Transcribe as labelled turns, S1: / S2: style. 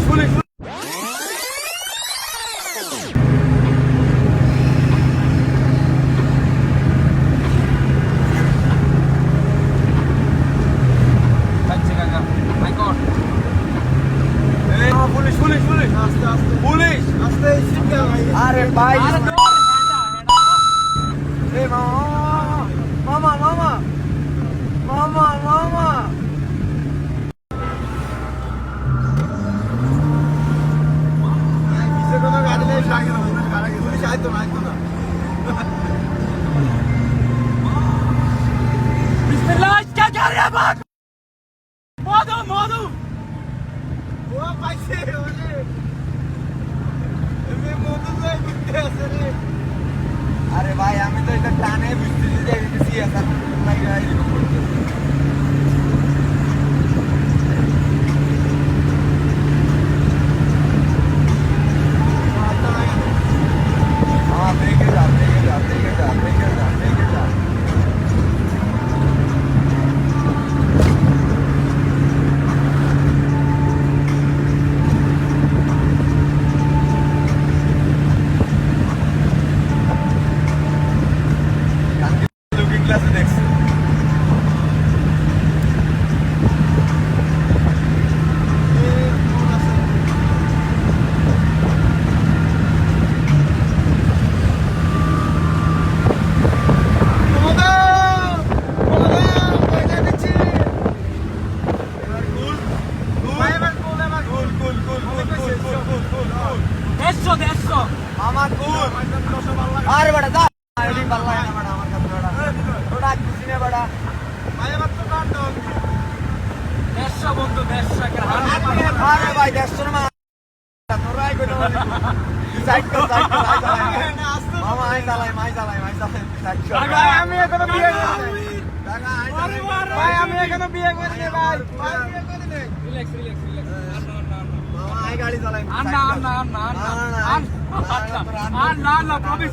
S1: Police police police police police আস্তে আস্তে police আস্তে আরে ভাই এই মামা মামা মামা মামা মামা কিসে কোনো গাড়ি নেই সাইকেল পুলিশ
S2: একদম একদম মধু মধু!
S1: ও পাইছে ওরে। এমনি মধু তো কিনতে আছে রে। আরে ভাই আমি তো এটা টানে বুঝতেছি যে এটা সিএসআর ক্লাসে দেখছি। আমার কুল আরে বেটা যা। এডি পাল্লা না বেটা আমার কাছে বেটা ওটা খুশি না বেটা ভাই আমার তো কাট দাও
S2: দেড়শো বন্ধু দেড়শো
S1: আরে ভাই দেড়শো না তোরাই কর কর মামা আই চালাই মাই চালাই মাই চালাই। কর
S2: আমি এখনও বিয়ে
S1: আই চালাই।
S2: ভাই, আমি এখনও বিয়ে করিনি, ভাই।
S1: ভাই বিয়ে করে নে
S2: রিল্যাক্স রিল্যাক্স রিল্যাক্স
S1: মামা আই গাড়ি চালাই।
S2: আন্না
S1: না,
S2: প্রমিস